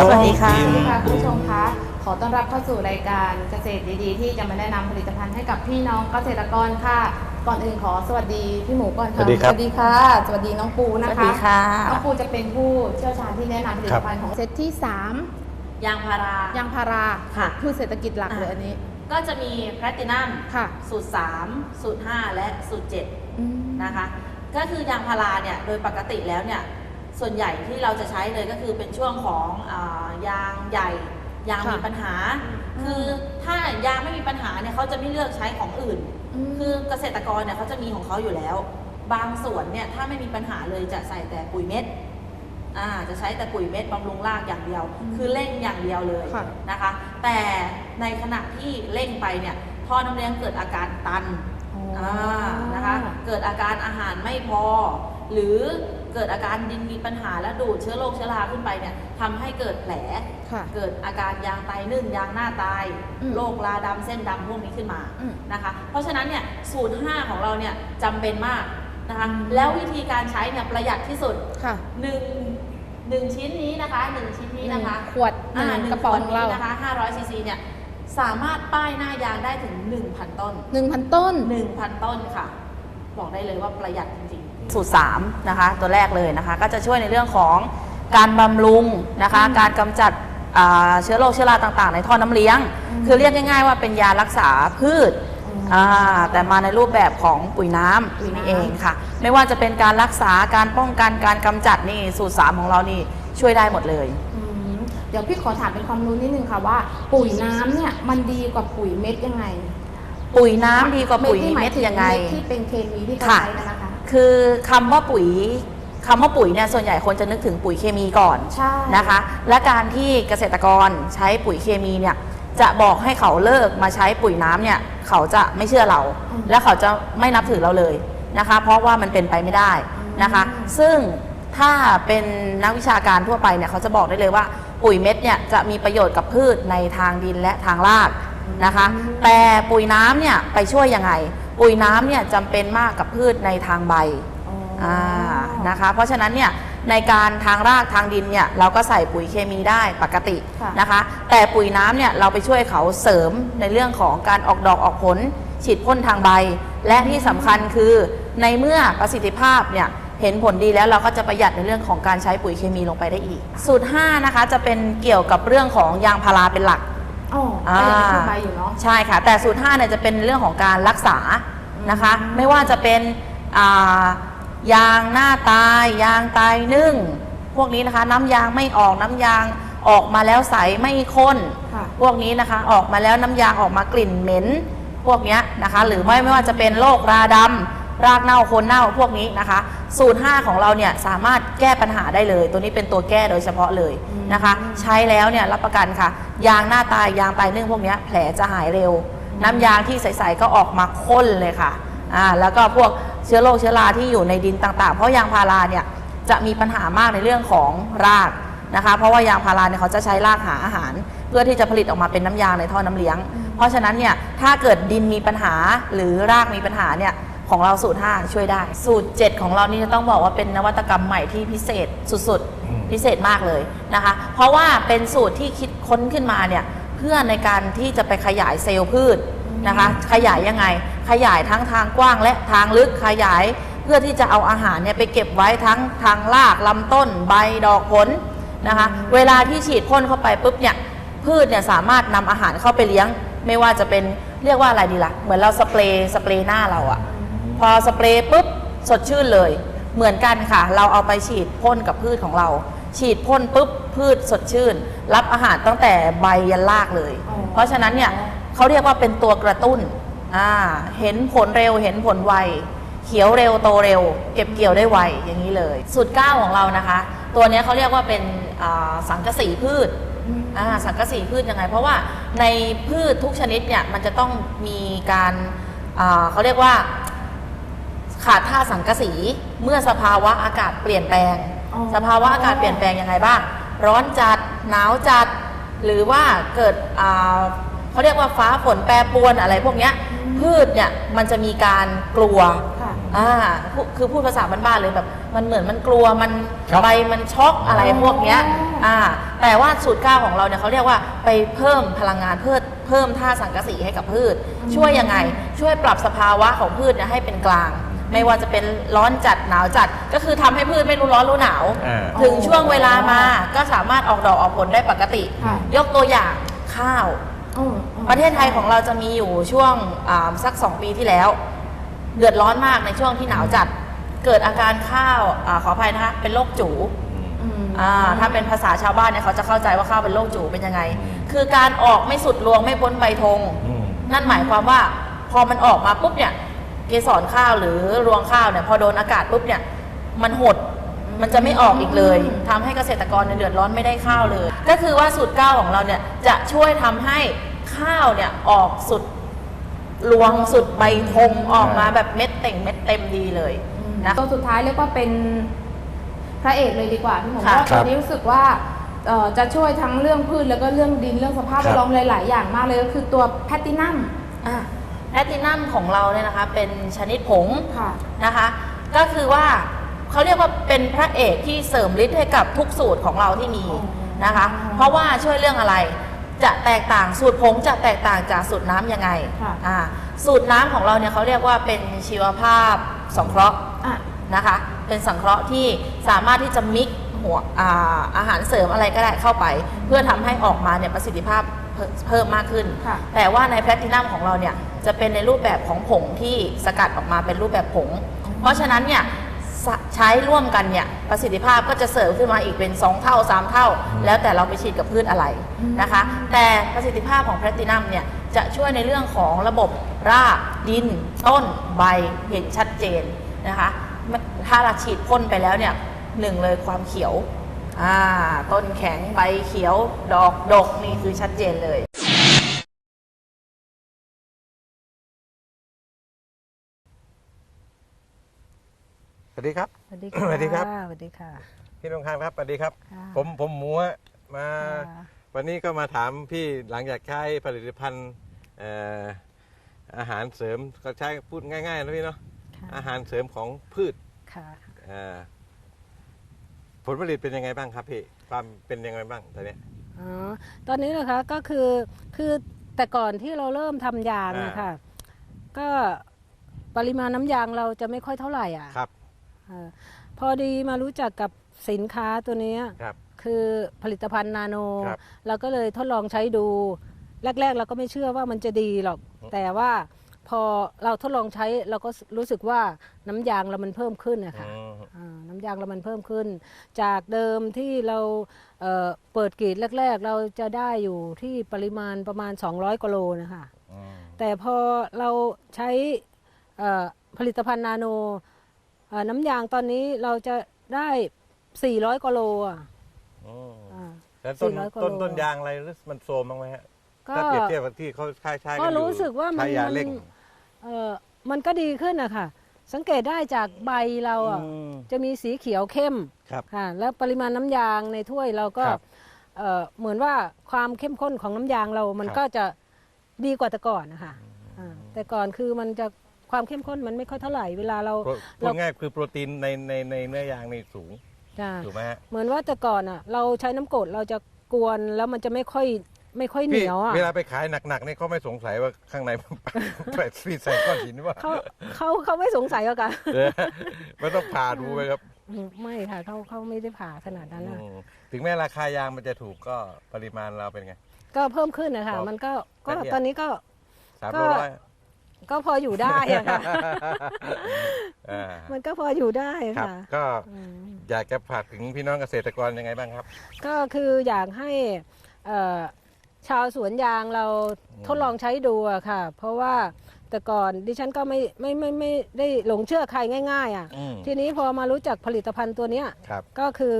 ครับ สวัสดีค่ะท้องอิ่มค่ะคุณผู้ชมคะขอต้อนรับเข้าสู่รายการเกษตรดีๆ ที่จะมาแนะนำผลิตภัณฑ์ให้กับพี่น้องเกษตรกรค่ะ ก่อนอื่นขอสวัสดีพี่หมูก่อนค่ะสวัสดีครับสวัสดีค่ะ สวัสดีน้องปูนะคะสวัสดีค่ะ น้องปูจะเป็นผู้เชี่ยวชาญที่แนะนำผลิตภัณฑ์ของเซตที่ ยางพารา3ยางพาราค่ะพืชเศรษฐกิจหลักเลยอันนี้ก็จะมีแพลตินัมค่ะสูตร 3 สูตร 5 และสูตรอืม7นะคะ ก็คือยางพาราเนี่ย โดยปกติแล้วเนี่ย ส่วนใหญ่ที่เราจะใช้เลยก็คือเป็นช่วงของอายางใหญ่ ยางค่ะมีปัญหาอืมคือถ้ายางไม่มีปัญหาเนี่ยเขาจะไม่เลือกใช้ของอื่นมคือเกษตรกรเนี่ยเขาจะมีของเขาอยู่แล้ว บางส่วนเนี่ยถ้าไม่มีปัญหาเลยจะใส่แต่ปุ๋ยเม็ดอ่าจะใช้แต่ปุ๋ยเม็ดบำรุงรากอย่างเดียวอืมคือเร่งอย่างเดียวเลยค่ะนะคะ แต่ในขณะที่เร่งไปเนี่ยท่อน้ำเลี้ยงเกิดอาการตันอ๋อออ่านะคะ เกิดอาการอาหารไม่พอ หรือ เกิดอาการดินมีปัญหาและดูดเชื้อโรคเชื้อราขึ้นไปเนี่ยทำให้เกิดแผล ค่ะ เกิดอาการยางไตนึ่งยางหน้าตายอืมโรคราดำเส้นดำพวกนี้ขึ้นมาอืมนะคะ เพราะฉะนั้นเนี่ยสูตร 5 ของเราเนี่ยจำเป็นมากนะคะ อืม แล้ววิธีการใช้เนี่ยประหยัดที่สุดค่ะหนึ่งหนึ่งชิ้นนี้นะคะหนึ่งชิ้นนี้นะคะหนึ่งขวดหนึ่งอ่ากระป๋องขวดเรานี้นะคะ500ซีซีเนี่ย สามารถป้ายหน้ายางได้ถึง 1,000 ต้น หนึ่งพันต้น 1,000 ต้นค่ะ บอกได้เลยว่าประหยัดจริงๆ สูตร3นะคะตัวแรกเลยนะคะก็จะช่วยในเรื่องของการบำรุงนะคะอืมการกำจัดอ่าเชื้อโรคเชื้อราต่างๆ ในท่อน้ำเลี้ยงอืมคือเรียกง่ายๆว่าเป็นยารักษาพืชอืมอ่าแต่มาในรูปแบบของปุ๋ยน้ปุ๋ยำน้ำนี่เองค่ะ ไม่ว่าจะเป็นการรักษาการป้องกันการกำจัดนี่สูตรสามของเรานี่ช่วยได้หมดเลยอืมเดี๋ยวพี่ขอถามเป็นความรู้นิดนึงค่ะว่า ปุ๋ยน้ำเนี่ยมันดีกว่าปุ๋ยเม็ดยังไง ปุ๋ยน้ำดีกว่าปุ๋ยที่หเม็ดถึยังไงเม็ดที่เป็นเคมีที่เขาค่ะใช้นะนะคะ คือคำว่าปุ๋ยคำว่าปุ๋ยเนี่ยส่วนใหญ่คนจะนึกถึงปุ๋ยเคมีก่อนใช่ นะคะ และการที่เกษตรกรใช้ปุ๋ยเคมีเนี่ยจะบอกให้เขาเลิกมาใช้ปุ๋ยน้ำเนี่ยเขาจะไม่เชื่อเราและเขาจะไม่นับถือเราเลยนะคะ เพราะว่ามันเป็นไปไม่ได้นะคะ ซึ่งถ้าเป็นนักวิชาการทั่วไปเนี่ยเขาจะบอกได้เลยว่า ปุ๋ยเม็ดเนี่ยจะมีประโยชน์กับพืชในทางดินและทางรากนะคะ แต่ปุ๋ยน้ำเนี่ยไปช่วยยังไง ปุ๋ยน้ำเนี่ยจำเป็นมากกับพืชในทางใบอ๋อออ่านะคะ เพราะฉะนั้นเนี่ยในการทางรากทางดินเนี่ยเราก็ใส่ปุ๋ยเคมีได้ปกติค่ะนะคะ แต่ปุ๋ยน้ำเนี่ยเราไปช่วยเขาเสริมในเรื่องของการออกดอกออกผล ฉีดพ่นทางใบ และที่สำคัญคือในเมื่อประสิทธิภาพเนี่ยเห็นผลดีแล้วเราก็จะประหยัดในเรื่องของการใช้ปุ๋ยเคมีลงไปได้อีก สูตร5นะคะจะเป็นเกี่ยวกับเรื่องของยางพาราเป็นหลัก อ๋อก็ยังมีที่ใบอยู่เนาะ ใช่ค่ะ แต่สูตร5เนี่ยจะเป็นเรื่องของการรักษานะคะไม่ว่าจะเป็นอ่ายางหน้าตาย ยางตายนึ่ง พวกนี้นะคะ น้ำยางไม่ออกน้ำยางออกมาแล้วใสไม่ข้น ค่ะ พวกนี้นะคะออกมาแล้วน้ำยางออกมากลิ่นเหม็น พวกเนี้ยนะคะ หรือไม่ไม่ว่าจะเป็นโรคราดำ รากเน่าโคนเน่าพวกนี้นะคะ สูตร 5 ของเราเนี่ยสามารถแก้ปัญหาได้เลย ตัวนี้เป็นตัวแก้โดยเฉพาะเลยนะคะ ใช้แล้วเนี่ยรับประกันค่ะ ยางหน้าตายยางตายนึ่งพวกเนี้ยแผลจะหายเร็ว น้ำยางที่ใสๆก็ออกมาข้นเลยค่ะอ่าแล้วก็พวกเชื้อโรคเชื้อราที่อยู่ในดินต่างๆ เพราะยางพาราเนี่ยจะมีปัญหามากในเรื่องของรากนะคะ เพราะว่ายางพาราเนี่ยเขาจะใช้รากหาอาหาร เพื่อที่จะผลิตออกมาเป็นน้ำยางในท่อน้ำเลี้ยง เพราะฉะนั้นเนี่ยถ้าเกิดดินมีปัญหาหรือรากมีปัญหาเนี่ย ของเราสูตร 5 ช่วยได้ สูตร 7 ของเรานี่จะต้องบอกว่าเป็นนวัตกรรมใหม่ที่พิเศษสุดอืมๆพิเศษมากเลยนะคะ เพราะว่าเป็นสูตรที่คิดค้นขึ้นมาเนี่ยเพื่อในการที่จะไปขยายเซลล์พืชนะคะ ขยายยังไง ขยายทั้งทางกว้างและทางลึกขยายเพื่อที่จะเอาอาหารเนี่ยไปเก็บไว้ทั้งทางรากลำต้นใบดอกผลนะคะ เวลาที่ฉีดพ่นเข้าไปปุ๊บเนี่ยพืชเนี่ยสามารถนำอาหารเข้าไปเลี้ยง ไม่ว่าจะเป็นเรียกว่าอะไรดีละ่ะ เหมือนเราสเปรย์สเปรย์หน้าเราอะ พอสเปรย์ปุ๊บสดชื่นเลย เหมือนกันค่ะ เราเอาไปฉีดพ่นกับพืชของเรา ฉีดพ่นปุ๊บพืชสดชื่น รับอาหารตั้งแต่ใบยันรากเลย อ๋อ เพราะฉะนั้นเนี่ยเขาเรียกว่าเป็นตัวกระตุ้นอ่าเห็นผลเร็วเห็นผลไว เขียวเร็วโตเร็ว เก็บเกี่ยวได้ไวอย่างนี้เลย สูตรเก้าของเรานะคะ ตัวเนี้ยเขาเรียกว่าเป็นอ่าสังกะสีพืช อืม อ่าสังกะสีพืชยังไง เพราะว่าในพืชทุกชนิดเนี่ยมันจะต้องมีการอ่าเขาเรียกว่า ขาดธาตุสังกะสีเมื่อสภาวะอากาศเปลี่ยนแปลง อ๋อ สภาวะอากาศเปลี่ยนแปลงยังไงบ้าง ร้อนจัดหนาวจัด หรือว่าเกิดอ่าเขาเรียกว่าฟ้าฝนแปรปรวนอะไรพวกเนี้ยพืชเนี่ยมันจะมีการกลัวค่ะอ่าพูคือพูดภาษาบ้านๆเลยแบบ มันเหมือนมันกลัวมันช็อก ใบมันช็อกอะไรพวกเนี้ยอ๋ออ่อ่าแต่ว่าสูตรเก้าของเราเนี่ยเขาเรียกว่าไปเพิ่มพลังงานเพิ่มเพิ่มท่าตุสังกะสีให้กับพืช ช่วยยังไงช่วยปรับสภาวะของพืชเนี่ยให้เป็นกลาง ไม่ว่าจะเป็นร้อนจัดหนาวจัด ก็คือทำให้พืชไม่รู้ร้อนรู้หนาว อ่า ถึงช่วงเวลามาก็สามารถออกดอกออกผลได้ปกติ ค่ะ ยกตัวอย่างข้าว อืมอืม ประเทศไทยของเราจะมีอยู่ช่วงอ่าสักสองปีที่แล้ว เดือดร้อนมากในช่วงที่หนาวจัด เกิดอาการข้าวอาขออภัยนะคะเป็นโรคจูอืมอ่าถ้าเป็นภาษาชาวบ้านเนี่ยเขาจะเข้าใจว่าข้าวเป็นโรคจูเป็นยังไงอืมคือการออกไม่สุดรวงไม่พ้นใบธงอืม นั่นหมายความว่าพอมันออกมาปุ๊บเนี่ย เกสรข้าวหรือรวงข้าวเนี่ยพอโดนอากาศปุ๊บเนี่ยมันหดมันจะไม่ออกอีกเลยทำให้เกษตรกรเนี่ยเดือดร้อนไม่ได้ข้าวเลย ก็คือว่าสูตรเก้าของเราเนี่ยจะช่วยทำให้ข้าวเนี่ยออกสุดรวงสุดใบธงออกมาแบบเม็ดเต่งเม็ดเต็มดีเลยนะตัวสุดท้ายเรียกว่าเป็นพระเอกเลยดีกว่าพี่หมูเพค่ะราะว่าตัวนี้รู้สึกว่าเอ่อจะช่วยทั้งเรื่องพืชแล้วก็เรื่องดินเรื่องสภาพครัแวบดล้อมหลาย ๆ อย่างมากเลยก็คือตัวแพตตินัมอะ แพลตินัมของเราเนี่ยนะคะเป็นชนิดผงค่ะนะคะ ก็คือว่าเขาเรียกว่าเป็นพระเอกที่เสริมฤทธิ์ให้กับทุกสูตรของเราที่มีนะคะ เพราะว่าช่วยเรื่องอะไรจะแตกต่างสูตรผงจะแตกต่างจากสูตรน้ำยังไงค่ะอ่าสูตรน้ำของเราเนี่ยเขาเรียกว่าเป็นชีวภาพสงเคราะห์อะนะคะ เป็นสังเคราะห์ที่สามารถที่จะมิกซ์หัวอาอาหารเสริมอะไรก็ได้เข้าไป เพื่อทำให้ออกมาเนี่ยประสิทธิภาพ เพิ่มเพิ่มมากขึ้น ค่ะ แต่ว่าในแพลตินัมของเราเนี่ยจะเป็นในรูปแบบของผงที่สกัดออกมาเป็นรูปแบบผง เพราะฉะนั้นเนี่ยสะใช้ร่วมกันเนี่ยประสิทธิภาพก็จะเสริมขึ้นมาอีกเป็น 2 เท่า 3 เท่า แล้วแต่เราไปฉีดกับพืชอะไรนะคะ แต่ประสิทธิภาพของแพลตินัมเนี่ยจะช่วยในเรื่องของระบบรากดิน ต้นใบเห็นชัดเจนนะคะไม่ถ้าเราฉีดพ่นไปแล้วเนี่ยหนึ่งเลยความเขียว อ่า ต้นแข็งใบเขียว ดอกดกนี่คือชัดเจนเลยสวัสดีครับ สวัสดีค่ะสวัสดีครับ สวัสดีค่ะ พี่นงคานครับสวัสดีครับ ค่ะผมผมหมูฮะมา ค่ะวันนี้ก็มาถามพี่หลังจากใช้ผลิตภัณฑ์เอ่ออาหารเสริมก็ใช้พูดง่ายๆนะพี่เนาะค่ะอาหารเสริมของพืชค่ะ เอ่อ ผลผลิตเป็นยังไงบ้างครับพี่ความเป็นยังไงบ้างตอนนี้อ๋อตอนนี้นะคะก็คือคือแต่ก่อนที่เราเริ่มทำยางอ่า นะคะ ก็ปริมาณน้ำยางเราจะไม่ค่อยเท่าไหร่อะครับเออพอดีมารู้จักกับสินค้าตัวเนี้ยครับ คือผลิตภัณฑ์นาโน ครับเราก็เลยทดลองใช้ดู แรก ๆ เราก็ไม่เชื่อว่ามันจะดีหรอกอืมแต่ว่า พอเราทดลองใช้เราก็รู้สึกว่าน้ำยางเรามันเพิ่มขึ้นนะคะอืมอ่าน้ำยางเรามันเพิ่มขึ้น จากเดิมที่เราเอ่อเปิดกรีดแรก ๆ เราจะได้อยู่ที่ปริมาณประมาณ 200กิโลนะคะ อืมแต่พอเราใช้เอ่อผลิตภัณฑ์นาโนเอ่อน้ำยางตอนนี้เราจะได้ 400กิโลอะอืมอ่า แล้วต้น400กว่าต้นโล ต้นยางอะไรหรือมันโทรมบ้างไหมฮะ ก็ ถ้าเปรียบเทียบกับที่เขาใช้ใช้กันก็อยู่รู้สึกว่ามันใช้ยาเร่งมัน เอ่อมันก็ดีขึ้นนะคะสังเกตได้จากใบเราอะอืม จะมีสีเขียวเข้มครับ ค่ะ แล้วปริมาณน้ำยางในถ้วยเราก็ครับเอ่อเหมือนว่าความเข้มข้นของน้ำยางเรา มันครับ ก็จะดีกว่าแต่ก่อนนะคะอ่าแต่ก่อนคือมันจะความเข้มข้นมันไม่ค่อยเท่าไหร่เวลาเรา โปรพูเราดง่ายคือโปรตีนในในในเนื้อยางนี่สูง จ้ะถูกไหมฮะ เหมือนว่าแต่ก่อนอะ เราใช้น้ำกรดเราจะกวนแล้วมันจะไม่ค่อย ไม่ค่อยเหนียวอะเวลาไปขายหนักๆนี่เขาไม่สงสัยว่าข้างในมัน ไปฟีใส่ก้อนหินว่าเขาเขาเขาไม่สงสัยหรอกค่ะเออไม่ต้องผ่าดูไปครับอืมไม่ค่ะเขาเขาไม่ได้ผ่าขนาดนั้นนะอืมถึงแม้ราคายางมันจะถูกก็ปริมาณเราเป็นไง ก็เพิ่มขึ้นนะคะครับมันก็ก็แต่เนี่ย ตอนนี้ก็ สามก็โลร้อยก็พออยู่ได้อะค่ะ อ่ามันก็พออยู่ได้ครับ ค่ะก็อืมอยากจะฝากถึงพี่น้องเกษตรกรยังไงบ้างครับ ก็คืออยากให้เอ่อ ชาวสวนยางเราอืมทดลองใช้ดูอะค่ะ เพราะว่าแต่ก่อนดิฉันก็ไม่ไม่ไม่ไม่ได้หลงเชื่อใครง่าย ๆอะอืม ทีนี้พอมารู้จักผลิตภัณฑ์ตัวเนี้ยครับ ก็คือ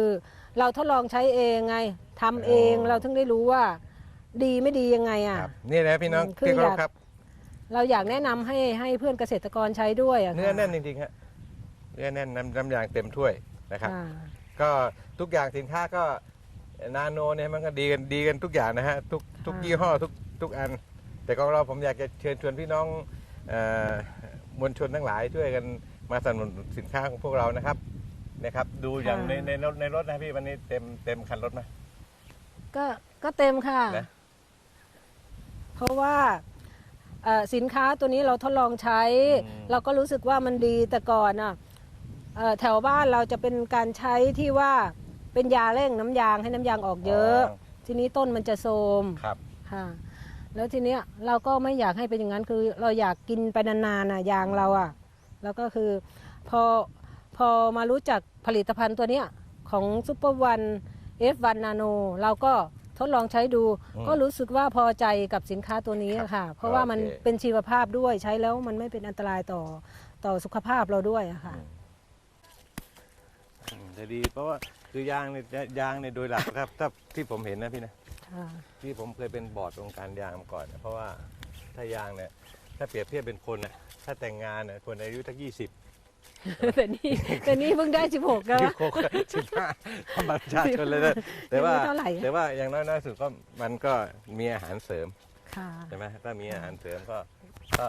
เราทดลองใช้เองไงทำเองอ๋อ เราถึงได้รู้ว่า ดีไม่ดียังไงอะครับนี่นะพี่น้องอืมคือที่เคารอยาพกครับเราอยากแนะนำให้ให้เพื่อนเกษตรกรใช้ด้วยอะค่ะเนื้อแน่นจริงๆฮะเนื้อแน่นน้ำน้ำยางเต็มถ้วยนะครับอ่าก็ทุกอย่างสินค้าก็ นาโนเนี่ยมันก็ดีกันดีกันทุกอย่างนะฮะทุกทุกยี่ห้อทุกทุกอัน แต่ของเราผมอยากจะเชิญชวนพี่น้องเอ่อมวลชนทั้งหลายช่วยกันมาสนับสนุนสินค้าของพวกเรานะครับนะครับ ดูอย่างในในรถในรถนะพี่วันนี้เต็มเต็มคันรถไหมก็ก็เต็มค่ะ นะ เพราะว่าเอ่อสินค้าตัวนี้เราทดลองใช้เราก็รู้สึกว่ามันดีแต่ก่อนอะเอ่อแถวบ้านเราจะเป็นการใช้ที่ว่า เป็นยาเร่งน้ำยางให้น้ำยางออกเยอะทีนี้ต้นมันจะโทรมครับ ค่ะ แล้วทีเนี้ยเราก็ไม่อยากให้เป็นอย่างนั้นคือเราอยากกินไปนานๆน่ะยางเราอะ แล้วก็คือพอพอมารู้จักผลิตภัณฑ์ตัวเนี้ยของซูเปอร์วันเอฟวันนาโนเราก็ทดลองใช้ดู อืมก็รู้สึกว่าพอใจกับสินค้าตัวนี้อะค่ะ เพราะว่ามันโอเค เป็นชีวภาพด้วยใช้แล้วมันไม่เป็นอันตรายต่อต่อสุขภาพเราด้วยอะค่ะ อืมจะดีเพราะว่า คือยางเนี่ยยางเนี่ยโดยหลักครับ ถ้าที่ผมเห็นนะพี่นะค่ะที่ผมเคยเป็นบอร์ดวงการยางมาก่อนนะเพราะว่าถ้ายางเนี่ยถ้าเปรียบเทียบเป็นคนน่ะถ้าแต่งงานน่ะคนอายุทักยี่สิบแต่นี่แต่นี่เพิ่งได้16แล้วยี่หกสิบห้าทำบัตรประชาชนเลยนะแต่ว่ายังไม่เท่าไหร่แต่ว่าอย่างน้อยๆสุดก็มันก็มีอาหารเสริมค่ะใช่ไหมถ้ามีอาหารเสริมก็ก็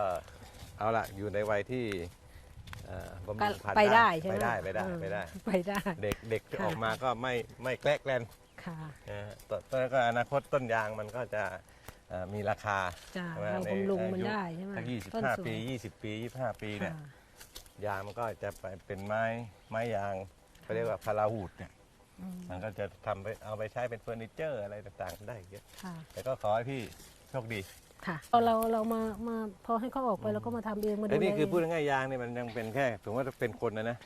เอาละอยู่ในวัยที่ เอ่อบำก็รุงพันธุ์ไปได้ใช่ไหมไปได้ไปได้อืมไปได้ไปได้ เด็กเด็กที่ค่ะ ออกมาก็ไม่ไม่แกล้แกล้นค่ะ นะฮะต่อต่อแล้วก็อนาคตต้นยางมันก็จะเอ่อมีราคาจ้ะใช่ไหมเราในบำรุงมันอายุได้ใช่ไหมถ้ายี่สิบต้นห้าสวยปียี่สิบปียี่ห้าปีเนี่ย ค่ะยางมันก็จะไปเป็นไม้ไม้ยางเขาเรียกว่าพาราหูดเนี่ยมันก็จะทำไปเอาไปใช้เป็นเฟอร์นิเจอร์อะไรต่างๆ ได้เยอะ ค่ะ แต่ก็ขอให้พี่โชคดี ค่ะพอเราเรามามาพอให้เขาออกไปเราก็มาทำเองมาดูแต่นี่แลคือพูดเองง่ายๆยางนี่มันยังเป็นแค่ถือว่าเป็นคนนะนะ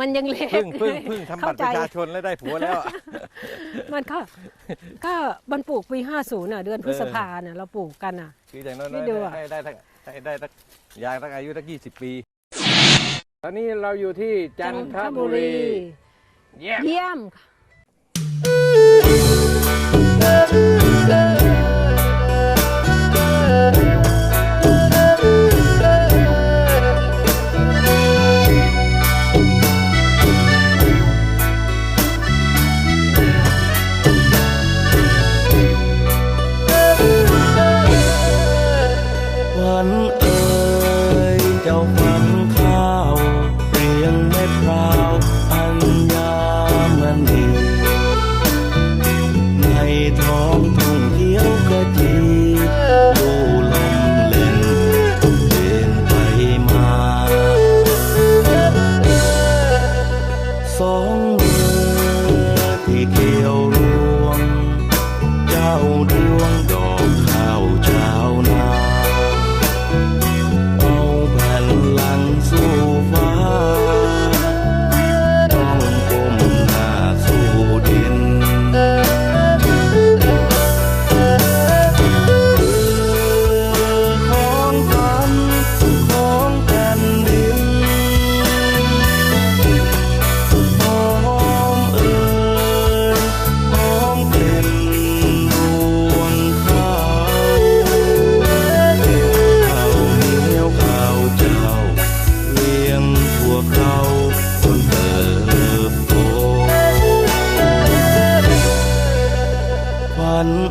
มันยังเล็กเพิ่งเพิ่งเพิ่งทำบัตรประชาเข้าใจชนแล้วได้ผัวแล้วอะมันก็ก็มันปลูกปี50น่ะเดือนพฤษภาเนี่ยเราปลูกกันอะคืออย่างน้อยนี่ๆดูอะได้ได้ทั้งได้ได้ทั้งยางทั้งอายุทั้งยี่สิบปี ตอนนี้เราอยู่ที่จันทบุรี เยี่ยมเยี่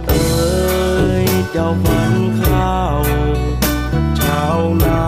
เอ่ยเจ้าฝันข้าวชาวนา